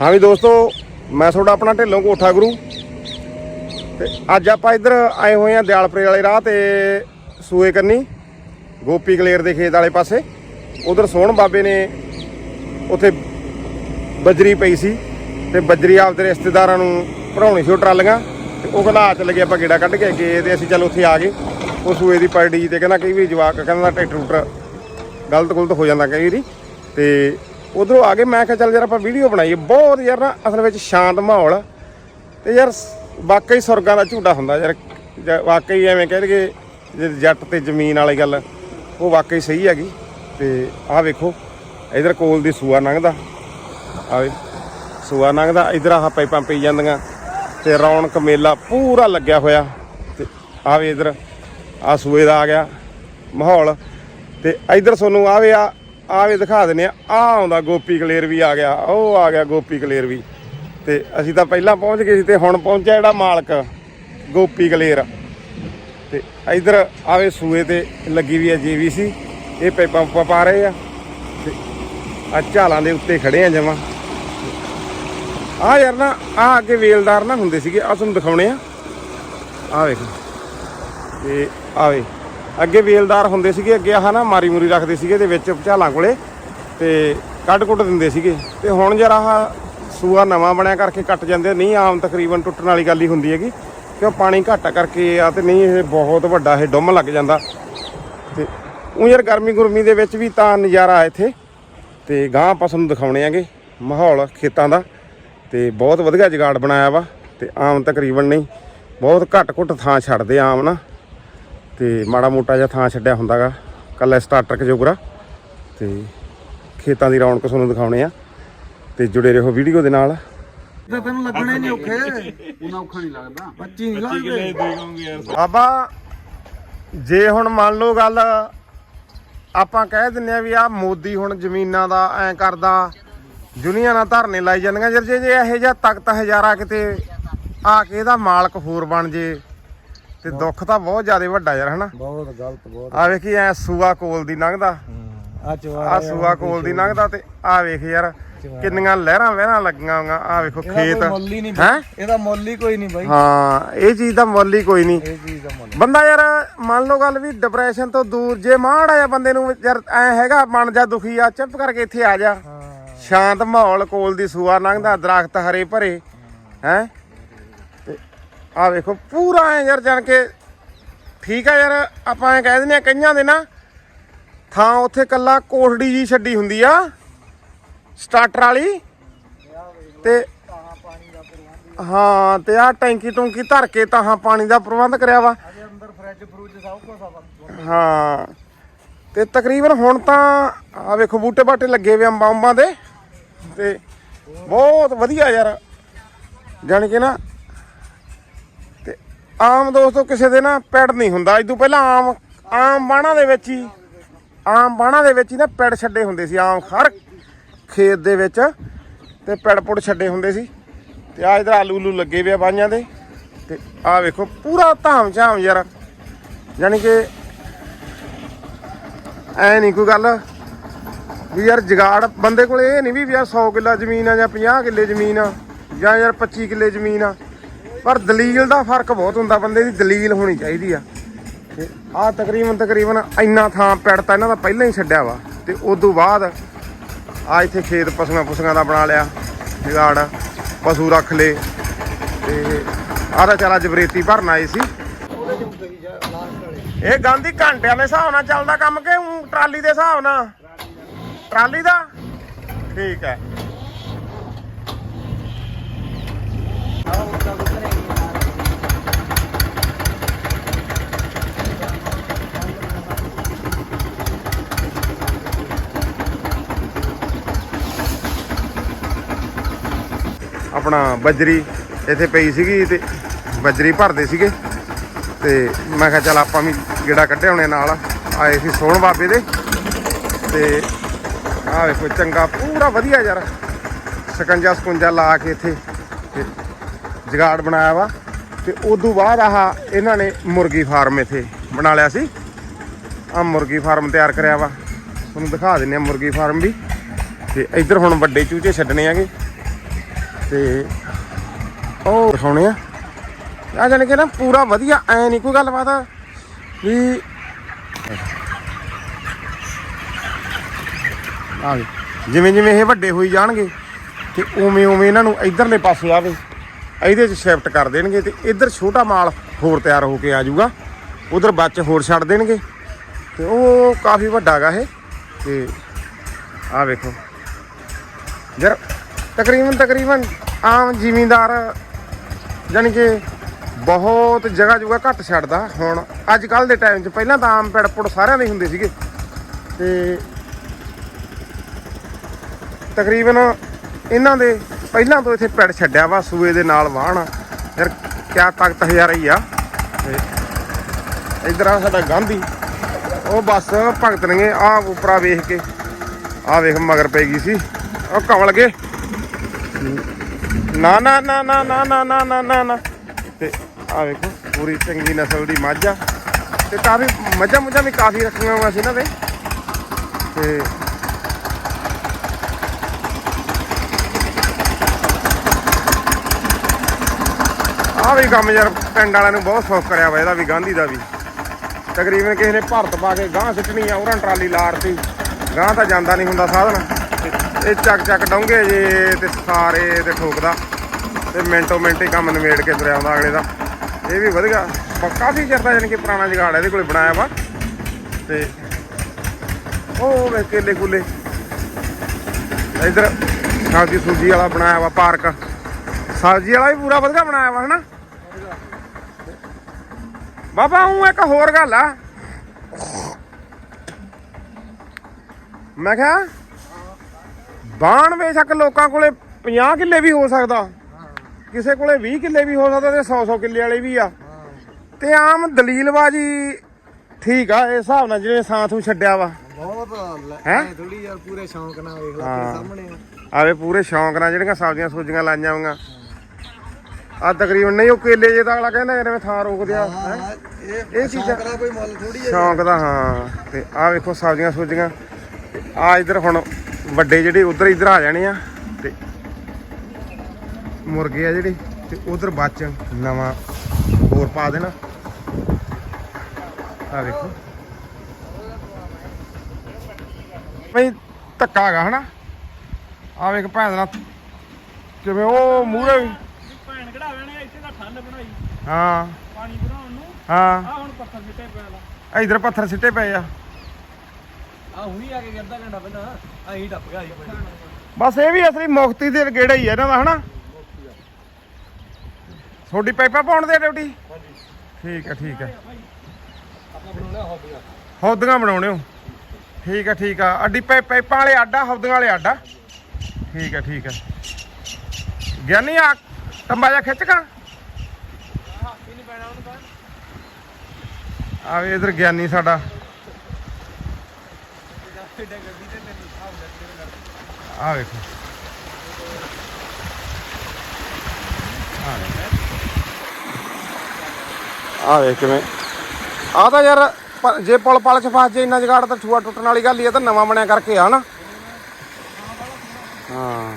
ਹਾਂ ਵੀ ਦੋਸਤੋ, ਮੈਂ ਤੁਹਾਡਾ ਆਪਣਾ ਢਿੱਲੋਂ ਕੋਠਾ ਗੁਰੂ। ਤੇ ਅੱਜ ਆਪਾਂ ਇੱਧਰ ਆਏ ਹੋਏ ਆ ਦਿਆਲਪੁਰੇ ਵਾਲੇ ਰਾਹ ਤੇ ਸੂਏ ਕੰਨੀ, ਗੋਪੀ ਕਲੇਰ ਦੇ ਖੇਤ ਵਾਲੇ ਪਾਸੇ। ਉਧਰ ਸੋਹਣ ਬਾਬੇ ਨੇ ਉੱਥੇ ਬਜਰੀ ਪਈ ਸੀ ਤੇ ਬਜਰੀ ਆਪਦੇ ਰਿਸ਼ਤੇਦਾਰਾਂ ਨੂੰ ਭਰਾਉਣੀ ਸੀ ਉਹ ਟਰਾਲੀਆਂ। ਤੇ ਉਹ ਕਹਿੰਦਾ ਆ ਚੱਲ ਗਏ ਆਪਾਂ ਗੇੜਾ ਕੱਢ ਕੇ ਅੱਗੇ ਤੇ ਅਸੀਂ ਚੱਲ ਉੱਥੇ ਆ ਗਏ। ਉਹ ਸੂਏ ਦੀ ਪਾਰਟੀ ਤੇ ਕਹਿੰਦਾ ਕਈ ਵੀ ਜਵਾਕ ਕਹਿੰਦਾ ਟਰੈਕਟਰ ਟਰੂਟਰ ਗਲਤ ਗੁਲਤ ਹੋ ਜਾਂਦਾ ਕਈ ਵਾਰੀ। ਤੇ ਉਧਰੋਂ ਆ ਕੇ ਮੈਂ ਕਿਹਾ ਚੱਲ ਯਾਰ ਆਪਾਂ ਵੀਡੀਓ ਬਣਾਈਏ। ਬਹੁਤ ਯਾਰ ਨਾ ਅਸਲ ਵਿੱਚ ਸ਼ਾਂਤ ਮਾਹੌਲ ਤੇ ਯਾਰ ਵਾਕਈ ਸੁਰਗਾਂ ਦਾ ਝੂਟਾ ਹੁੰਦਾ ਯਾਰ। ਜ- ਵਾਕਈ ਐਵੇਂ ਕਹਿ ਲਈਏ, ਜੇ ਜੱਟ ਤੇ ਜ਼ਮੀਨ ਵਾਲੀ ਗੱਲ, ਉਹ ਵਾਕਈ ਸਹੀ ਹੈਗੀ। ਤੇ ਆਹ ਵੇਖੋ, ਇਧਰ ਕੋਲ ਦੀ ਸੂਆ ਲੰਘਦਾ। ਆਵੇ ਸੂਆ ਲੰਘਦਾ, ਇਧਰ ਆਹ ਪਾਈਪਾਂ ਪਈ ਜਾਂਦੀਆਂ। ਤੇ ਰੌਣਕ ਮੇਲਾ ਪੂਰਾ ਲੱਗਿਆ ਹੋਇਆ। ਤੇ ਆਵੇ ਇਧਰ ਆ ਸੂਏ ਦਾ ਆ ਗਿਆ ਮਾਹੌਲ। ਤੇ ਇਧਰ ਤੁਹਾਨੂੰ ਆਵੇ ਆ ਆਵੇ ਦਿਖਾ ਦਿੰਨੇ ਆ। ਆ ਆਉਂਦਾ ਗੋਪੀ ਕਲੇਰ ਵੀ ਆ ਗਿਆ, ਉਹ ਆ ਗਿਆ ਗੋਪੀ ਕਲੇਰ ਵੀ। ਤੇ ਅਸੀਂ ਤਾਂ ਪਹਿਲਾਂ ਪਹੁੰਚ ਗਏ ਸੀ ਤੇ ਹੁਣ ਪਹੁੰਚਿਆ ਜਿਹੜਾ ਮਾਲਕ, ਗੋਪੀ ਕਲੇਰ। ਤੇ ਇਧਰ ਆਵੇ ਸੂਏ ਤੇ ਲੱਗੀ ਵੀ ਹੈ ਜੀਵੀਸੀ ਇਹ ਪਾਈਪਾਂ ਪੂਪਾਂ ਪਾ ਰਹੇ ਆ। ਤੇ ਆ ਝਾਲਾਂ ਦੇ ਉੱਤੇ ਖੜੇ ਆ ਜਮਾ। ਆ ਯਾਰ ਨਾ, ਆ ਅੱਗੇ ਵੇਲਦਾਰ ਨਾ ਹੁੰਦੇ ਸੀਗੇ ਆ ਤੁਹਾਨੂੰ ਦਿਖਾਉਣੇ ਆ। ਆ ਵੇਖ। ਤੇ ਆਵੇ ਅੱਗੇ ਵੇਲਦਾਰ ਹੁੰਦੇ ਸੀਗੇ, ਅੱਗੇ ਆਹ ਨਾ ਮਾਰੀ ਮੂਰੀ ਰੱਖਦੇ ਸੀਗੇ ਤੇ ਵਿੱਚ ਝਾਲਾਂ ਕੋਲੇ ਤੇ ਕੱਢ ਕੁੱਟ ਦਿੰਦੇ ਸੀਗੇ। ਤੇ ਹੁਣ ਜਰਾ ਆਹ ਸੂਆ ਨਵਾਂ ਬਣਿਆ ਕਰਕੇ ਕੱਟ ਜਾਂਦੇ, ਨਹੀਂ ਆਮ ਤਕਰੀਬਨ ਟੁੱਟਣ ਵਾਲੀ ਗੱਲ ਹੀ ਹੁੰਦੀ ਹੈਗੀ। ਕਿਉਂ ਪਾਣੀ ਘੱਟ ਕਰਕੇ ਆ ਤੇ ਨਹੀਂ, ਇਹ ਬਹੁਤ ਵੱਡਾ, ਇਹ ਡੁੰਮ ਲੱਗ ਜਾਂਦਾ। ਤੇ ਉਹ ਯਾਰ ਗਰਮੀ ਗੁਰਮੀ ਦੇ ਵਿੱਚ ਵੀ ਤਾਂ ਨਜ਼ਾਰਾ ਇੱਥੇ। ਤੇ ਗਾਂ ਆਪਾਂ ਤੁਹਾਨੂੰ ਦਿਖਾਉਣੇ ਆਂਗੇ ਮਾਹੌਲ ਖੇਤਾਂ ਦਾ। ਤੇ ਬਹੁਤ ਵਧੀਆ ਜਗਾੜ ਬਣਾਇਆ ਵਾ ਤੇ ਆਮ ਤਕਰੀਬਨ ਨਹੀਂ, ਬਹੁਤ ਘੱਟ ਘੁੱਟ ਥਾਂ ਛੱਡਦੇ ਆਮ ਨਾ। ਤੇ ਮਾੜਾ ਮੋਟਾ ਜਿਹਾ ਥਾਂ ਛੱਡਿਆ ਹੁੰਦਾਗਾ। ਕੱਲਾ ਸਟਾਰਟਰ ਜੋਗਰਾ। ਤੇ ਖੇਤਾਂ ਦੀ ਰੌਣਕ ਤੁਹਾਨੂੰ ਦਿਖਾਉਣੇ ਆ। ਤੇ ਜੁੜੇ ਰਹੋ ਵੀਡੀਓ ਦੇ ਨਾਲ। ਤੇ ਤੈਨੂੰ ਲੱਗਣੇ ਨਹੀਂ ਔਖੇ। ਉਹਨਾਂ ਔਖਾ ਨਹੀਂ ਲੱਗਦਾ। 25 ਨਹੀਂ ਲੱਗਦੇ ਬਾਬਾ ਜੇ ਹੁਣ ਮੰਨ ਲਓ ਗੱਲ ਆਪਾਂ ਕਹਿ ਦਿੰਨੇ ਆ ਵੀ ਆ ਮੋਦੀ ਹੁਣ ਜ਼ਮੀਨਾਂ ਦਾ ਐ ਕਰਦਾ। ਦੁਨੀਆ ਨਾਲ ਧਰਨੇ ਲਾਈ ਜਾਂਦੀਆਂ। ਜਰ ਜੇ ਜੇ ਇਹੋ ਜਿਹਾ ਤਖਤ ਹਜ਼ਾਰਾ ਕਿਤੇ ਆ ਕੇ ਇਹਦਾ ਮਾਲਕ ਹੋਰ ਬਣ ਜੇ। ਤੇ ਦੁੱਖ ਤਾਂ ਬਹੁਤ ਜ਼ਿਆਦਾ ਵੱਡਾ ਯਾਰ ਹਨਾ? ਬਹੁਤ ਗਲਤ ਬਹੁਤ। ਆ ਵੇਖੀ ਐ ਸੂਆ ਕੋਲ ਦੀ ਲੰਘਦਾ। ਆ ਚਵਾ ਆ ਸੂਆ ਕੋਲ ਦੀ ਲੰਘਦਾ ਤੇ ਆ ਵੇਖ ਯਾਰ ਕਿੰਨੀਆਂ ਲਹਿਰਾਂ ਵਹਿਰਾਂ ਲੱਗੀਆਂ ਹੋਈਆਂ ਆ ਵੇਖੋ ਖੇਤ। ਹੀ ਇਹਦਾ ਮੁੱਲ ਹੀ ਕੋਈ ਨਹੀਂ ਬਾਈ। ਹਾਂ ਇਹ ਚੀਜ਼ ਦਾ ਮੁੱਲ ਹੀ ਕੋਈ ਨਹੀਂ। ਇਹ ਚੀਜ਼ ਦਾ ਮੁੱਲ। ਬੰਦਾ ਯਾਰ ਮੰਨ ਲਓ ਗੱਲ ਵੀ ਡਿਪਰੈਸ਼ਨ ਤੋਂ ਦੂਰ ਜੇ ਮਾੜਾ ਆ ਬੰਦੇ ਨੂੰ ਯਾਰ ਐ ਹੈਗਾ ਮਨ ਜਾ ਦੁਖੀ ਆ ਚੁੱਪ ਕਰਕੇ ਇੱਥੇ ਆ ਜਾ। ਸ਼ਾਂਤ ਮਾਹੌਲ ਕੋਲ ਦੀ ਸੂਆ ਲੰਘਦਾ ਦਰਖਤ ਹਰੇ ਭਰੇ ਹੈ? ਆ ਵੇਖੋ ਪੂਰਾ ਐ ਯਾਰ ਜਾਣ ਕੇ ਠੀਕ ਆ ਯਾਰ ਆਪਾਂ ਐ ਕਹਿ ਦਿੰਦੇ ਆ ਕਈਆਂ ਦੇ ਨਾ ਥਾਂ ਉੱਥੇ ਕੱਲਾ ਕੋਠੜੀ ਜੀ ਛੱਡੀ ਹੁੰਦੀ ਆ ਸਟਾਰਟਰ ਵਾਲੀ। ਤੇ ਹਾਂ ਤੇ ਆ ਟੈਂਕੀ ਟੂੰਕੀ ਧਰ ਕੇ ਤਾਂ ਹਾਂ ਪਾਣੀ ਦਾ ਪ੍ਰਬੰਧ ਕਰਿਆ ਵਾ। ਅਜੇ ਅੰਦਰ ਫ੍ਰਿਜ ਫਰੂਜ ਸਭ ਕੁਝ ਆ ਹਾਂ ਤੇ ਤਕਰੀਬਨ ਹੁਣ ਤਾਂ ਆ ਵੇਖੋ ਬੂਟੇ ਬਾਟੇ ਲੱਗੇ ਵੇ ਅੰਬਾਂ ਅੰਬਾਂ ਦੇ। ਤੇ ਬਹੁਤ ਵਧੀਆ ਯਾਰ ਜਾਣੀ ਕਿ ਨਾ ਆਮ ਦੋਸਤੋ, ਕਿਸੇ ਦੇ ਨਾ ਪੈੜ ਨਹੀਂ ਹੁੰਦਾ। ਇਸ ਤੋਂ ਪਹਿਲਾਂ ਆਮ ਆਮ ਬਾਣਾ ਦੇ ਵਿੱਚ ਹੀ, ਆਮ ਬਾਣਾ ਦੇ ਵਿੱਚ ਹੀ ਨਾ ਪੈੜ ਛੱਡੇ ਹੁੰਦੇ ਸੀ। ਆਮ ਹਰ ਖੇਤ ਦੇ ਵਿੱਚ ਤੇ ਪੈੜ ਪੁੜ ਛੱਡੇ ਹੁੰਦੇ ਸੀ। ਤੇ ਆ ਇਧਰ ਆਲੂ ਉਲੂ ਲੱਗੇ ਵੇ ਆ ਬਾਈਆਂ ਦੇ। ਤੇ ਆ ਵੇਖੋ, ਪੂਰਾ ਧਾਮ ਝਾਮ ਯਾਰ। ਯਾਨੀ ਕਿ ਐ ਨਹੀਂ ਕੋਈ ਗੱਲ ਵੀ ਯਾਰ ਜਗਾੜ, ਬੰਦੇ ਕੋਲ ਇਹ ਨਹੀਂ ਵੀ ਯਾਰ 100 ਕਿੱਲਾ ਜ਼ਮੀਨ ਆ ਜਾਂ 50 ਕਿੱਲੇ ਜ਼ਮੀਨ ਆ ਜਾਂ ਯਾਰ 25 ਕਿੱਲੇ ਜ਼ਮੀਨ ਆ। ਪਰ ਦਲੀਲ ਦਾ ਫ਼ਰਕ ਬਹੁਤ ਹੁੰਦਾ, ਬੰਦੇ ਦੀ ਦਲੀਲ ਹੋਣੀ ਚਾਹੀਦੀ ਆ। ਤੇ ਆ ਤਕਰੀਬਨ ਤਕਰੀਬਨ ਇੰਨਾ ਥਾਂ ਪੈੜਤਾ ਇਹਨਾਂ ਦਾ ਪਹਿਲਾਂ ਹੀ ਛੱਡਿਆ ਵਾ। ਤੇ ਉਸ ਤੋਂ ਬਾਅਦ ਆ ਇੱਥੇ ਖੇਤ ਪਸ਼ੂਆਂ ਪਸ਼ੂਆਂ ਦਾ ਬਣਾ ਲਿਆ, ਜਗਾੜ, ਪਸ਼ੂ ਰੱਖ ਲਏ। ਤੇ ਆਹ ਤਾਂ ਚਲਾ ਜਬਰੇਤੀ ਭਰਨ ਆਏ ਸੀ। ਇਹ ਗਾਂਧੀ ਘੰਟਿਆਂ ਦੇ ਹਿਸਾਬ ਨਾਲ ਚੱਲਦਾ ਕੰਮ ਕਿ ਟਰਾਲੀ ਦੇ ਹਿਸਾਬ ਨਾਲ? ਟਰਾਲੀ ਦਾ? ਠੀਕ ਹੈ। ਆਪਣਾ ਬਜਰੀ ਇੱਥੇ ਪਈ ਸੀਗੀ ਤੇ ਬਜਰੀ ਭਰਦੇ ਸੀਗੇ। ਤੇ ਮੈਂ ਕਿਹਾ ਚੱਲ ਆਪਾਂ ਵੀ ਗੇੜਾ ਕੱਢੇ ਹੋਣੇ ਨਾਲ। ਆਏ ਸੀ ਸੋਹਣ ਬਾਬੇ ਦੇ। ਤੇ ਆਹ ਵੇਖੋ ਚੰਗਾ, ਪੂਰਾ ਵਧੀਆ ਯਾਰ। ਸਕੰਜਾ ਸਕੁੰਜਾ ਲਾ ਕੇ ਇੱਥੇ ਜਗਾੜ ਬਣਾਇਆ ਵਾ। ਤੇ ਉਦੋਂ ਬਾਅਦ ਆਹ ਇਹਨਾਂ ਨੇ ਮੁਰਗੀ ਫਾਰਮ ਇੱਥੇ ਬਣਾ ਲਿਆ ਸੀ। ਆ ਮੁਰਗੀ ਫਾਰਮ ਤਿਆਰ ਕਰਿਆ ਵਾ। ਤੁਹਾਨੂੰ ਦਿਖਾ ਦਿੰਨੇ ਆ ਮੁਰਗੀ ਫਾਰਮ ਵੀ। ਤੇ ਇੱਧਰ ਹੁਣ ਵੱਡੇ ਚੂਚੇ ਛੱਡਣੇ ਆਗੇ ਤੇ ਉਹ ਦਿਖਾਉਣੇ ਆ। ਆ ਜਾਣੀ ਕਿ ਨਾ ਪੂਰਾ ਵਧੀਆ, ਐ ਨਹੀਂ ਕੋਈ ਗੱਲਬਾਤ ਵੀ ਆ ਜਿਵੇਂ ਜਿਵੇਂ ਇਹ ਵੱਡੇ ਹੋਈ ਜਾਣਗੇ ਤੇ ਉਵੇਂ ਉਵੇਂ ਇਹਨਾਂ ਨੂੰ ਇਧਰਲੇ ਪਾਸੇ ਆਵੇ, ਇਹਦੇ 'ਚ ਸ਼ਿਫਟ ਕਰ ਦੇਣਗੇ ਤੇ ਇੱਧਰ ਛੋਟਾ ਮਾਲ ਹੋਰ ਤਿਆਰ ਹੋ ਕੇ ਆ ਜਾਊਗਾ, ਉਧਰ ਬੱਚ ਹੋਰ ਛੱਡ ਦੇਣਗੇ ਤੇ ਉਹ ਕਾਫੀ ਵੱਡਾ ਗਾ ਇਹ। ਤੇ ਆ ਵੇਖੋ। ਯਾਰ ਤਕਰੀਬਨ ਤਕਰੀਬਨ ਆਮ ਜ਼ਿਮੀਂਦਾਰ ਜਾਣੀ ਕਿ ਬਹੁਤ ਜਗ੍ਹਾ ਜੁਗਾ ਘੱਟ ਛੱਡਦਾ ਹੁਣ। ਅੱਜ ਕੱਲ ਦੇ ਟਾਈਮ 'ਚ ਪਹਿਲਾਂ ਤਾਂ ਆਮ ਪੈੜਪੁੜ ਸਾਰਿਆਂ ਦੇ ਹੁੰਦੇ ਸੀਗੇ। ਤੇ ਤਕਰੀਬਨ ਇਹਨਾਂ ਦੇ ਪਹਿਲਾਂ ਤੋਂ ਇੱਥੇ ਪੈੜ ਛੱਡਿਆ ਵਾ, ਸੂਏ ਦੇ ਨਾਲ ਵਾਹਣ। ਯਾਰ, ਕਿਆ ਤਾਕਤ ਹਜ਼ਾਰ ਹੀ ਆ। ਤੇ ਇਧਰ ਆ ਸਾਡਾ ਗਾਂਧੀ। ਉਹ ਬੱਸ ਭਗਤਣਗੇ ਨੇਗੇ ਆ ਉਪਰਾ ਵੇਖ ਕੇ। ਆ ਵੇਖ ਮਗਰ ਪੈ ਗਈ ਸੀ। ਉਹ ਕਮਲ ਗਏ। ਨਾ ਨਾ ਨਾ ਨਾ ਨਾ ਨਾ ਨਾ ਨਾ ਨਾ ਨਾ। ਤੇ ਆ ਵੇਖੋ, ਪੂਰੀ ਚੰਗੀ ਨਸਲ ਦੀ ਮੱਝ ਆ। ਤੇ ਕਾਫੀ ਮੱਝਾਂ ਮੁੱਝਾਂ ਵੀ ਕਾਫੀ ਰੱਖੀਆਂ ਹੋਈਆਂ ਸੀ ਇਹਨਾਂ ਦੇ ਤੇ ਆ ਵੀ ਕੰਮ ਯਾਰ, ਪਿੰਡ ਵਾਲਿਆਂ ਨੂੰ ਬਹੁਤ ਸੌਖ ਕਰਿਆ ਵਾ, ਇਹਦਾ ਵੀ, ਗਾਂਧੀ ਦਾ ਵੀ। ਤਕਰੀਬਨ ਕਿਸੇ ਨੇ ਭਰਤ ਪਾ ਕੇ ਗਾਂ ਸਿੱਟਣੀ ਆ ਉਹਨਾਂ ਟਰਾਲੀ ਲਾਰਤੀ। ਗਾਂ ਤਾਂ ਜਾਂਦਾ ਨਹੀਂ ਹੁੰਦਾ ਸਾਧਨ। ਇਹ ਚੱਕ ਚੱਕ ਡੋਂਗੇ ਜੇ ਤੇ ਸਾਰੇ ਤੇ ਠੋਕਦਾ ਤੇ ਮਿੰਟੋ ਮਿੰਟ ਹੀ ਕੰਮ ਨਿਬੇੜ ਕੇ ਤੁਰਿਆ ਆਉਂਦਾ ਅਗਲੇ ਦਾ। ਇਹ ਵੀ ਵਧੀਆ। ਕਾਫੀ ਚਿਰ ਦਾ ਯਾਨੀ ਕਿ ਪੁਰਾਣਾ ਜਗਾੜ ਇਹਦੇ ਕੋਲੇ ਬਣਾਇਆ ਵਾ। ਤੇ ਉਹ ਵੇ ਕੇਲੇ ਕੁਲੇ। ਇਧਰ ਸਬਜ਼ੀ ਸੂਜੀ ਵਾਲਾ ਬਣਾਇਆ ਵਾ ਪਾਰਕ। ਸਬਜ਼ੀ ਵਾਲਾ ਵੀ ਪੂਰਾ ਵਧੀਆ ਬਣਾਇਆ ਵਾ, ਹਨਾ? ਬਾਬਾ ਉਹ ਇੱਕ ਹੋਰ ਗੱਲ ਆ। ਮੈਂ ਕਿਹਾ ਬਾਣ ਬੇਸ਼ੱਕ ਲੋਕਾਂ ਕੋਲੇ 50 ਕਿੱਲੇ ਵੀ ਹੋ ਸਕਦਾ। ਕਿਸੇ ਕੋਲੇ 20 ਕਿੱਲੇ ਵੀ ਹੋ ਸਕਦਾ ਤੇ 100 100 ਕਿੱਲੇ ਵਾਲੇ ਵੀ ਆ। ਤੇ ਆਮ ਦਲੀਲਬਾਜੀ ਠੀਕ ਆ ਇਸ ਹਿਸਾਬ ਨਾਲ ਜਿਵੇਂ ਸਾਥ ਨੂੰ ਛੱਡਿਆ ਵਾ। ਬਹੁਤ ਹੈਂ? ਥੋੜੀ ਯਾਰ ਪੂਰੇ ਸ਼ੌਂਕ ਨਾਲ ਵੇਖ ਲੈ ਹਾਂ। ਤੇਰੇ ਸਾਹਮਣੇ ਆ। ਆਵੇ ਪੂਰੇ ਸ਼ੌਂਕ ਨਾਲ ਜਿਹੜੀਆਂ ਸਬਜ਼ੀਆਂ ਸੂਜੀਆਂ ਲਾਈਆਂ ਹੋਈਆਂ। ਆ ਤਕਰੀਬਨ ਨਹੀਂ ਉਹ ਕੇਲੇ ਜੇ ਤਾਂ ਅਗਲਾ ਕਹਿੰਦਾ ਮੈਂ ਥਾਂ ਰੋਕ ਦਿਆ ਇਹ ਚੀਜ਼ਾਂ- ਕੋਈ ਮੁੱਲ ਥੋੜੀ ਹੈ ਸ਼ੌਂਕ ਦਾ ਹਾਂ। ਤੇ ਆ ਵੇਖੋ ਸਬਜ਼ੀਆਂ ਸੂਜੀਆਂ ਆ ਇਧਰ ਹੁਣ ਵੱਡੇ ਜਿਹੜੇ ਉਧਰ ਇਧਰ ਆ ਜਾਣੇ ਆ ਤੇ ਮੁਰਗੇ ਆ ਜਿਹੜੇ ਤੇ ਉਧਰ ਬੱਚ ਨਵਾਂ ਹੋਰ ਪਾ ਦੇਣਾ। ਆ ਵੇਖੋ। ਭਈ ਧੱਕਾ ਹੈਗਾ ਹਨਾ। ਆ ਵੇਖ ਭੈਣ ਦਾ ਕਿਵੇਂ ਉਹ ਮੂਹਰੇ ਵੀ ਭੈਣ ਕਢਾਵੇ ਨੇ ਇੱਥੇ ਤਾਂ ਠੰਡ ਬਣਾਈ। ਹਾਂ। ਪਾਣੀ ਬਣਾਉਣ ਨੂੰ। ਹਾਂ। ਆ ਹੁਣ ਪੱਥਰ ਸਿੱਟੇ ਪਿਆ ਲਾ ਇਧਰ ਪੱਥਰ ਸਿੱਟੇ ਪਏ ਆ। ਆ ਹੁਣੀ ਆ ਕੇ ਅੱਧਾ ਘੰਟਾ ਪਹਿਲਾਂ ਅਸੀਂ ਟੱਪ ਗਿਆ ਸੀ ਬਸ ਇਹ ਵੀ ਅਸਲੀ ਮੁਕਤੀ ਦੇ ਗੇੜਾ ਹੀ ਹੈ ਇਹਨਾਂ ਦਾ ਹਨਾ? ਤੁਹਾਡੀ ਪਾਈਪਾਂ ਪਾਉਣ ਦੇ ਡਿਊਟੀ ਠੀਕ ਹੈ ਠੀਕ ਹੈ ਆਪਾਂ ਬਣਾਉਣਾ ਹੌਬੀਆਂ ਹੌਦੀਆਂ ਬਣਾਉਣੇ ਹੋ। ਠੀਕ ਹੈ ਠੀਕ ਆ। ਅੱਡੀ ਪਾਈ- ਪਾਈਪਾਂ ਵਾਲੇ ਆਡਾ ਹੌਦੀਆਂ ਵਾਲੇ ਆਡਾ। ਠੀਕ ਹੈ ਠੀਕ ਹੈ ਗਿਆਨੀ ਆ ਟੰਬਾ ਜਾ ਖਿੱਚ ਕਾ ਆ ਵੀ ਇਧਰ ਗਿਆਨੀ ਸਾਡਾ। ਆ ਵੇਖੋ। ਆ ਵੇਖ ਕਿਵੇਂ। ਆ ਤਾਂ ਯਾਰ ਜੇ ਪੁਲ ਪਲ ਚ ਫਸ ਜੇ, ਇੰਨਾ ਜਗਾੜ ਤਾਂ ਠੂਆ ਟੁੱਟਣ ਵਾਲੀ ਗੱਲ ਹੀ ਆ ਤਾਂ ਨਵਾਂ ਬਣਿਆ ਕਰਕੇ ਆ ਨਾ ਹਾਂ।